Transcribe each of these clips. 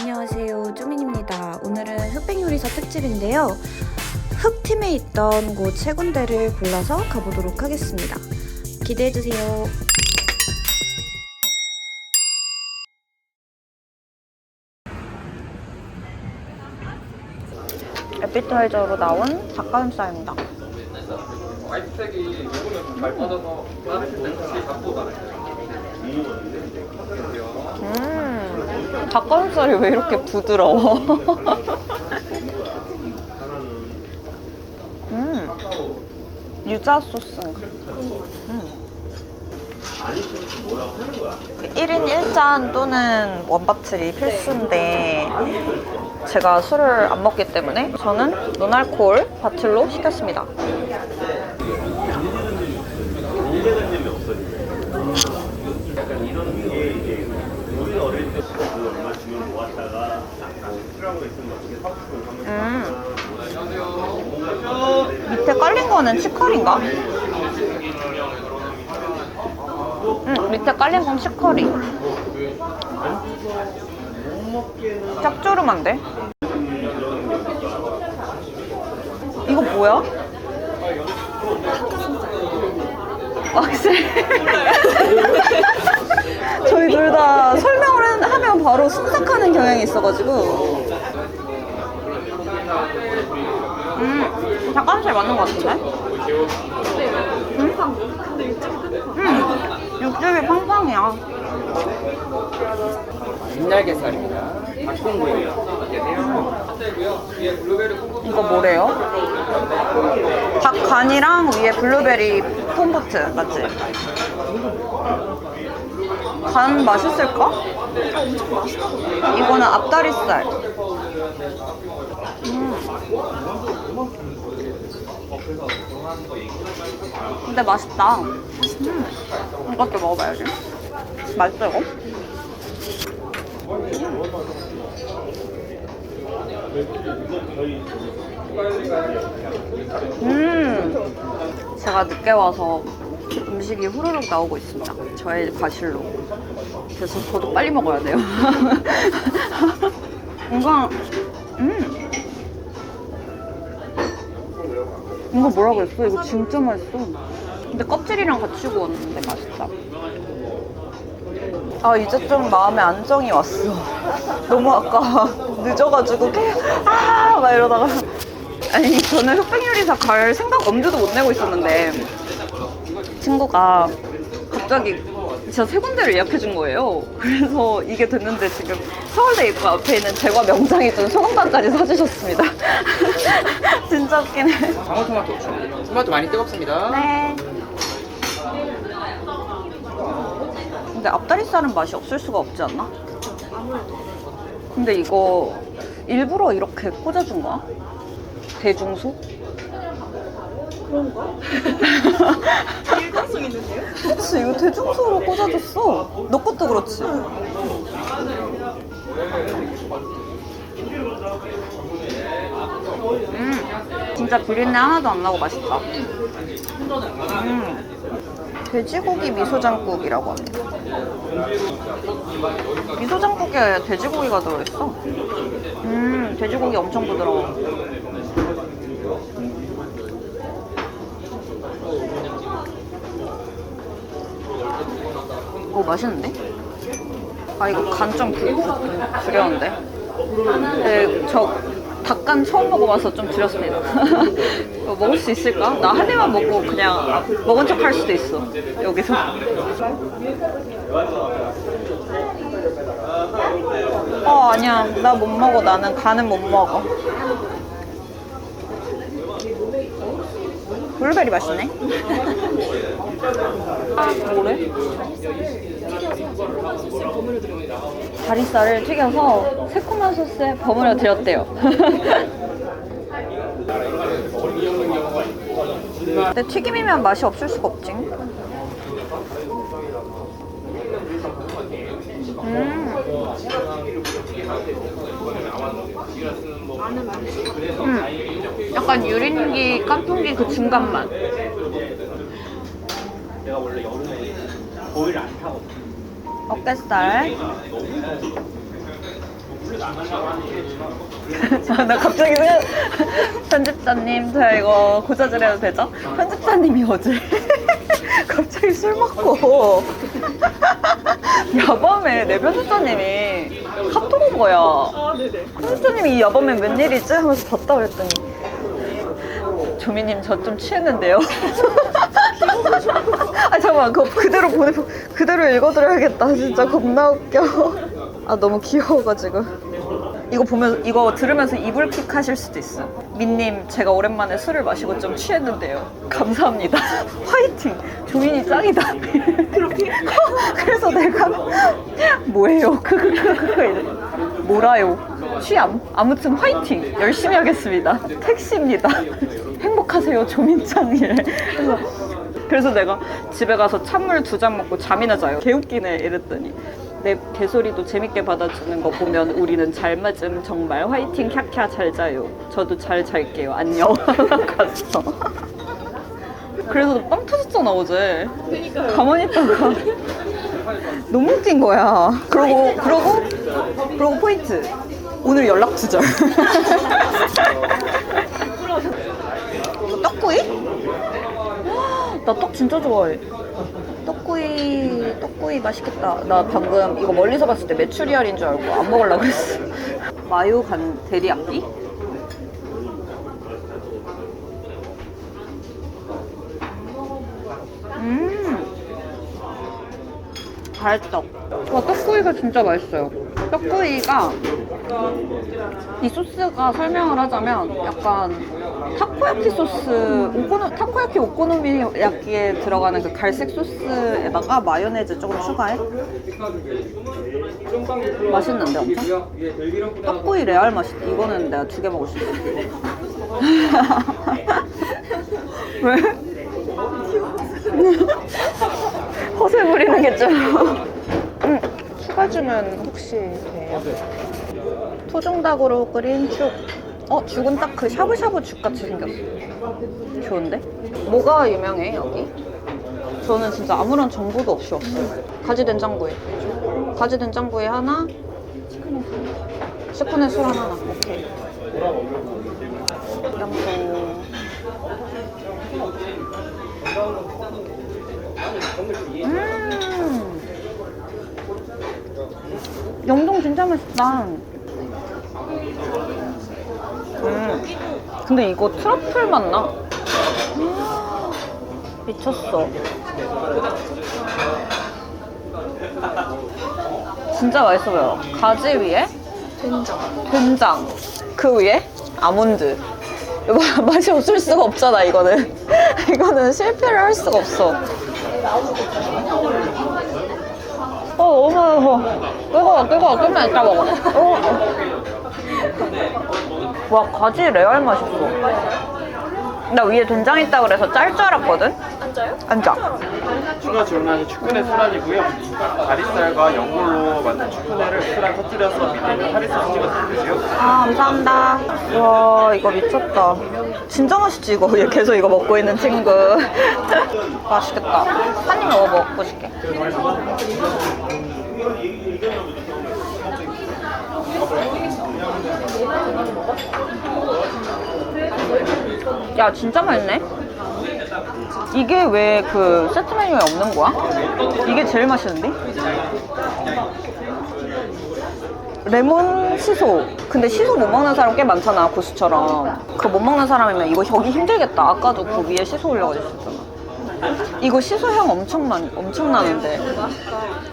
안녕하세요. 쪼민입니다. 오늘은 흑백 요리사 특집인데요. 흑팀에 있던 곳 세 군데를 골라서 가보도록 하겠습니다. 기대해주세요. 에피타이저로 나온 닭가슴살입니다. 화이트색이 녹으면 좀잘 빠져서 자르실 때 같이 잡고 자르세요. 음 닭가슴살이 왜 이렇게 부드러워? 음 유자 소스인가? 음. 1인 1잔 또는 원바틀이 필수인데 제가 술을 안 먹기 때문에 저는 노알콜 바틀로 시켰습니다 음. 밑에 깔린 거는 치커리인가? 응, 밑에 깔린 건 치커리. 짭조름한데? 이거 뭐야? 확실히. 저희 둘 다 설명을 하면 바로 순삭하는 경향이 있어가지고. 음, 닭가슴살 맞는 것 같은데? 음? 음, 육즙이 팡팡이야. 빛날개살입니다. 닭콩구이요. 이거 뭐래요? 닭 간이랑 위에 블루베리 콤보트 맞지? 간 맛있을까? 이거는 앞다리살. 음. 근데 맛있다. 음. 이것도 먹어봐야지. 맛있어 이거? 음. 제가 늦게 와서 음식이 후루룩 나오고 있습니다. 저의 과실로. 그래서 저도 빨리 먹어야 돼요. 이거, 음. 이거 뭐라 그랬어? 이거 진짜 맛있어. 근데 껍질이랑 같이 구웠는데 맛있다. 아, 이제 좀 마음에 안정이 왔어. 너무 아까 늦어가지고 계속, 아! 막 이러다가. 아니, 저는 흑백요리사 갈 생각 엄두도 못 내고 있었는데, 친구가 갑자기 진짜 세 군데를 예약해 준 거예요. 그래서 이게 됐는데 지금 서울대 입구 앞에 있는 제과 명장이 준 소금빵까지 사주셨습니다. 진짜 웃기네. 방울토마토 추. 토마토 많이 뜨겁습니다. 네. 근데 앞다리살은 맛이 없을 수가 없지 않나? 근데 이거 일부러 이렇게 꽂아준 거야? 대중소? 그런가? 일관성 있는데요? 그치, 이거 대중소로 꽂아줬어. 너 것도 그렇지. 음, 진짜 비린내 하나도 안 나고 맛있다. 음, 돼지고기 미소장국이라고 합니다. 미소장국에 돼지고기가 들어있어. 음, 돼지고기 엄청 부드러워. 오, 맛있는데? 아, 이거 간 좀 두려운데? 네, 저 닭간 처음 먹어봐서 좀 두렵습니다. 먹을 수 있을까? 나 한 입만 먹고 그냥 먹은 척 할 수도 있어. 여기서. 어, 아니야. 나 못 먹어. 나는 간은 못 먹어. 블루베리 맛있네. 아, 뭐래? 다리살을 튀겨서 새콤한 소스에 버무려 드렸대요. 근데 튀김이면 맛이 없을 수가 없지. 음. 음. 약간 유린기, 깐풍기 그 중간 맛. 내가 원래 여름에 거위를 안 타거든. 어깨살. 나 갑자기 생각 편집자님 저 이거 고자질 해도 되죠? 편집자님이 어제 갑자기 술 먹고 야밤에 내 편집자님이 카톡 온 거야. 편집자님이 이 야밤에 웬일이지? 하면서 봤다 그랬더니 조미님 저 좀 취했는데요 아 잠깐만. 그거 그대로 보내 그대로 읽어드려야겠다. 진짜 겁나 웃겨. 아 너무 귀여워가지고. 이거 보면 이거 들으면서 이불킥 하실 수도 있어. 민님 제가 오랜만에 술을 마시고 좀 취했는데요. 감사합니다. 화이팅! 조민이 짱이다. 그렇게? 그래서 내가 뭐예요? 크크크크크 이래 뭐라요? 취함? 아무튼 화이팅! 열심히 하겠습니다. 택시입니다. 행복하세요 조민짱이래 그래서 그래서 내가 집에 가서 찬물 두 잔 먹고 잠이나 자요. 개웃기네 이랬더니 내 개소리도 재밌게 받아주는 거 보면 우리는 잘 맞음 정말 화이팅 캬캬 잘 자요. 저도 잘 잘게요. 안녕. 갔어. 그래서 너빵 터졌잖아 어제. 그러니까요. 가만히 있다가 너무 웃긴 거야. 그러고 그러고 그러고 포인트. 오늘 연락 두절. 떡구이? 나 떡 진짜 좋아해. 떡구이, 떡구이 맛있겠다. 나 방금 이거 멀리서 봤을 때 메추리알인 줄 알고 안 먹으려고 했어. 마요 간 데리야끼? 갈떡. 와, 떡구이가 진짜 맛있어요. 떡구이가 이 소스가 설명을 하자면 약간 타코야키 소스, 오코노, 타코야키 오코노미야키에 들어가는 그 갈색 소스에다가 마요네즈 조금 추가해? 맛있는데 엄청? 떡구이 레알 맛있다. 이거는 내가 두 개 먹을 수 있어. 왜? 허세 부리는 게 좀. 응, 추가주는 혹시 돼요? 토종닭으로 끓인 죽. 어, 죽은 딱 그 샤브샤브 죽 같이 생겼어. 좋은데? 뭐가 유명해, 여기? 저는 진짜 아무런 정보도 없이 왔어요. 가지 된장구이. 가지 된장구이 하나, 시커네 술 하나. 오케이. 양도. 영동 진짜 맛있다. 음. 근데 이거 트러플 맛나? 미쳤어. 진짜 맛있어 보여. 가지 위에 된장. 된장. 그 위에 아몬드. 이거 맛이 없을 수가 없잖아, 이거는. 이거는 실패를 할 수가 없어. 어, 너무 매워. 뜨거워, 뜨거워. 끄면 이따 먹어. 어. 와, 가지 레알 맛있어. 나 위에 된장 있다 그래서 짤 줄 알았거든? 앉아요? 앉아. 추가 주문하신 축근의 수란이고요. 다리살과 연골로 만든 축근회를 수란 터뜨려서 밑에 있는 파리소스 찍어서 드세요. 아, 감사합니다. 와, 이거 미쳤다. 진짜 맛있지, 이거. 얘 계속 이거 먹고 있는 친구. 맛있겠다. 한 입 먹어 먹고 싶게. 야, 진짜 맛있네. 이게 왜 그 세트 메뉴에 없는 거야? 이게 제일 맛있는데? 레몬 시소. 근데 시소 못 먹는 사람 꽤 많잖아, 고수처럼. 그거 못 먹는 사람이면 이거 여기 힘들겠다. 아까도 그 위에 시소 올려가지고 이거 시소 향 엄청 많, 엄청 나는데.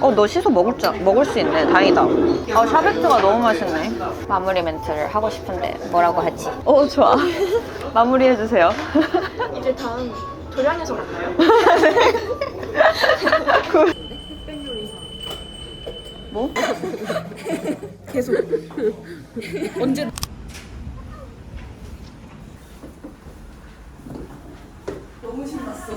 어, 너 시소 먹을 줄, 먹을 수 있네. 다행이다. 어, 샤베트가 너무 맛있네. 마무리 멘트를 하고 싶은데 뭐라고 하지? 어, 좋아. 마무리 해주세요. 이제 다음 도량에서 만나요. 그... 뭐? 계속. 언제? 너무 신났어.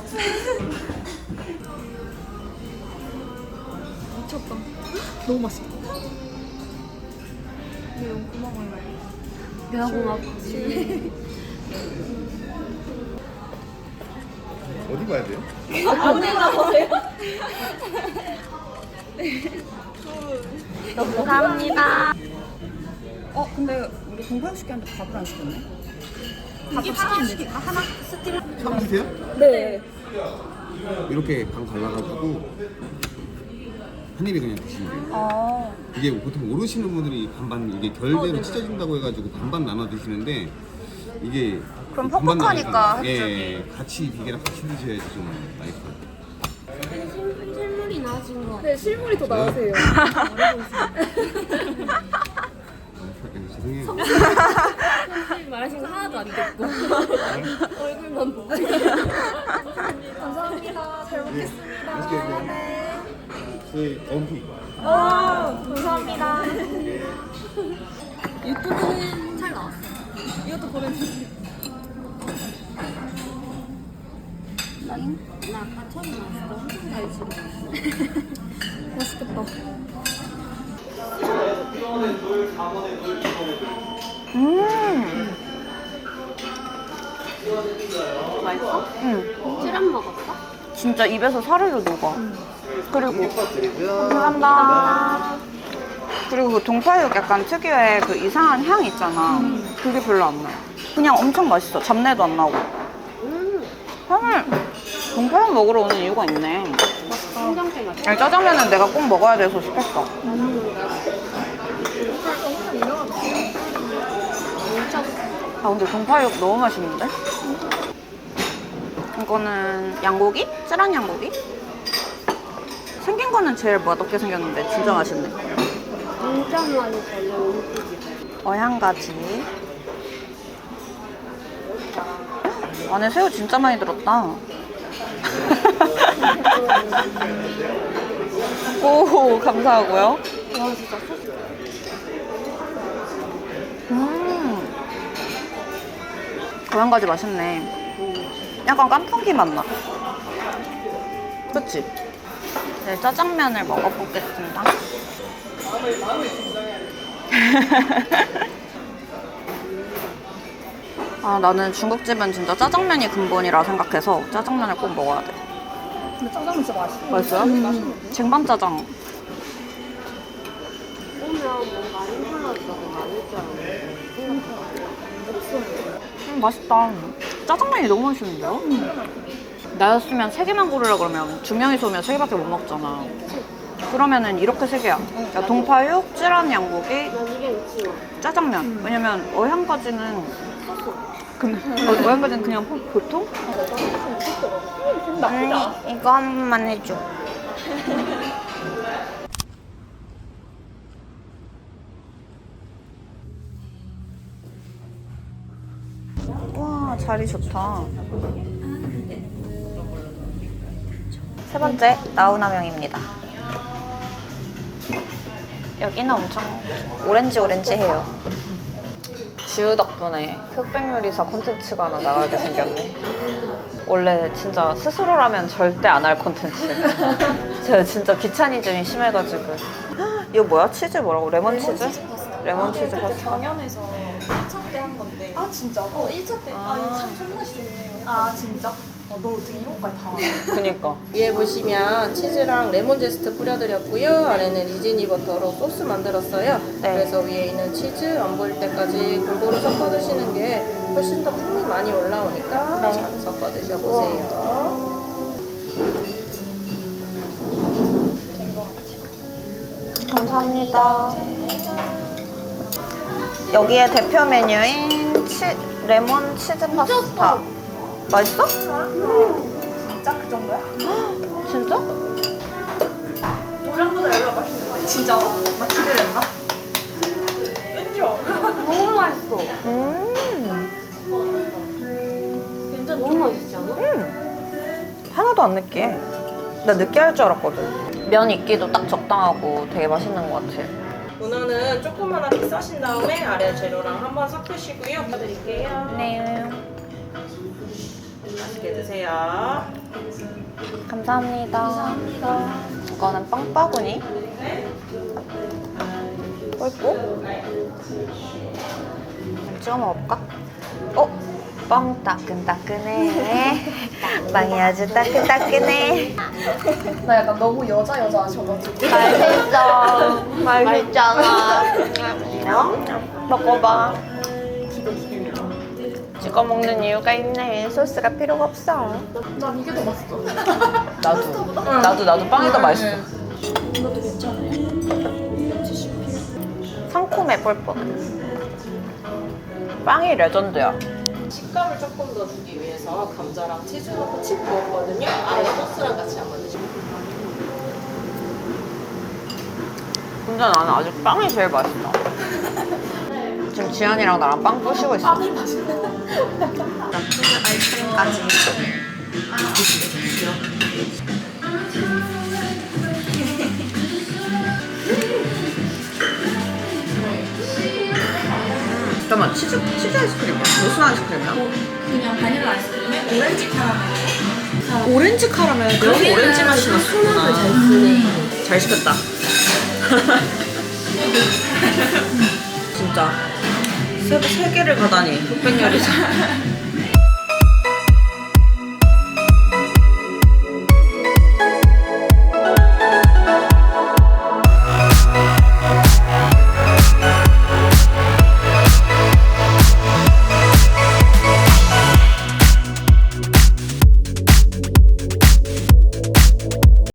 미쳤다. 너무 맛있다. 네, 너무 고마워요. 내가 고맙지. 어디 가야 돼요? 감사합니다. 근데 우리 동파육 시켰는데 밥을 안 시켰네. 밥을 시키는데 하나 스팀. 처음 드세요? 네. 이렇게 반 갈라가지고 한 입에 그냥 드시면 돼요. 아, 이게 보통 모르시는 분들이 반반 이게 결대로 찢어진다고 해가지고 반반 나눠 드시는데 이게 그럼 반반 퍽퍽하니까 나눠서, 한 예, 같이 비계랑 같이 드셔야지 좀 맛있어요. 실물이 나아진 거 네 실물이 더 나으세요. 아, 죄송해요. 선생님 말하신 거 하나도 안 듣고 얼굴만 보고 감사합니다. 잘 먹겠습니다. 맛있게 드세요. 저희 엄피. 아 감사합니다. 유튜브는 잘 나왔어 이것도 보내주세요. 나 아까 처음 나왔을 때 엄청 잘 찍어 맛있겠다. 음. 맛있어? 응. 찌란 먹었어? 진짜 입에서 사르르 녹아. 그리고 감사합니다. 그리고 그 동파육 약간 특유의 그 이상한 향 있잖아. 그게 별로 안 나. 그냥 엄청 맛있어. 잡내도 안 나고. 음 향을 동파육 먹으러 오는 이유가 있네. 맛 아니, 짜장면은 내가 꼭 먹어야 돼서 시켰어. 아 근데 동파육 너무 맛있는데? 이거는 양고기? 쯔란 양고기? 생긴 거는 제일 맛없게 생겼는데 진짜 맛있네. 진짜 많이 달려 어향가지. 안에 새우 진짜 많이 들었다. 오, 감사하고요. 와 진짜 소스 음. 어향가지 맛있네. 약간 깐풍기 맛 나. 그치? 네, 짜장면을 먹어보겠습니다. 아, 나는 중국집은 진짜 짜장면이 근본이라 생각해서 짜장면을 꼭 먹어야 돼. 근데 짜장면 진짜 맛있어. 맛있어요? 쟁반 짜장. 오면 뭔가 힘들어서 많을 줄 알았는데 음, 맛있다. 짜장면이 너무 맛있는데요? 나였으면 세 개만 고르라 그러면 두 명이서 오면 세 개밖에 못 먹잖아. 그러면은 이렇게 세 개야. 야, 동파육, 찌란 양고기, 짜장면. 왜냐면 어향까지는 근 어, 어향까지는 그냥 보- 보통? 언니 이거 한 번만 해줘. 와 자리 좋다. 세 번째 나우나명입니다. 여기는 엄청 오렌지 오렌지해요. 지우 덕분에 흑백요리사 콘텐츠가 하나 나가게 생겼네. 원래 진짜 스스로라면 절대 안 할 콘텐츠. 제가 진짜 귀차니즘이 심해가지고. 이거 뭐야? 치즈 뭐라고? 레몬 치즈? 레몬 치즈 파스타. 경연에서 1차 때 한 건데. 아 진짜? 어 1차 때. 아, 이거 참 존나 쉽네요. 아 진짜? 어, 너 어떻게 이런 거까지 다 알아? 그니까. 위에 보시면 치즈랑 레몬 제스트 뿌려드렸고요. 아래는 리지니 버터로 소스 만들었어요. 네. 그래서 위에 있는 치즈 안 보일 때까지 골고루 섞어 드시는 게 훨씬 더 풍미 많이 올라오니까 네. 잘 섞어 드셔보세요. 감사합니다. 여기에 대표 메뉴인 치, 레몬 치즈 파스타. 맛있어? 진짜 그 정도야? 진짜? 노량보다 여기가 맛있는 거야. 진짜로? 나 기대된다. 왠지. 너무 맛있어 음. 진짜 너무 맛있지 않아? 하나도 안 느끼해. 나 느끼할 줄 알았거든. 면 익기도 딱 적당하고 되게 맛있는 것 같아. 문어는 조그만하게 써신 다음에 아래 재료랑 한번 섞으시고요. 부탁드릴게요. 네. 맛있게 드세요. 감사합니다. 이거는 빵바구니. 꿀고. 찍어 먹어볼까? 어? 빵 따끈따끈해. 빵이 아주 따끈따끈해. 나 약간 너무 여자 여자 하셔가지고. 맛있어. 맛있잖아. 먹어봐. 찍어 먹는 이유가 있네. 소스가 필요가 없어. 난 이게 더 맛있어. 나도. 나도 나도 빵이 더 맛있어. 이것도 괜찮아요. 상콤해 뻘뻘. 빵이 레전드야. 식감을 조금 더 주기 위해서 감자랑 치즈 넣고 칩 부었거든요. 아예 소스랑 같이 한번 드시고. 근데 나는 아직 빵이 제일 맛있다. 지금 지안이랑 나랑 빵 부시고 있어. 빵이 맛있네. 아이스크림까지. 잠깐만 치즈 치즈 아이스크림이야? 무슨 아이스크림이야? 그냥 바닐라 아이스크림에 오렌지 카라멜. 오렌지 카라멜. 그래서 오렌지 맛이 났구나. 잘 쓰네. 잘 시켰다. 진짜 세, 세 개를 가다니 흑백 요리사.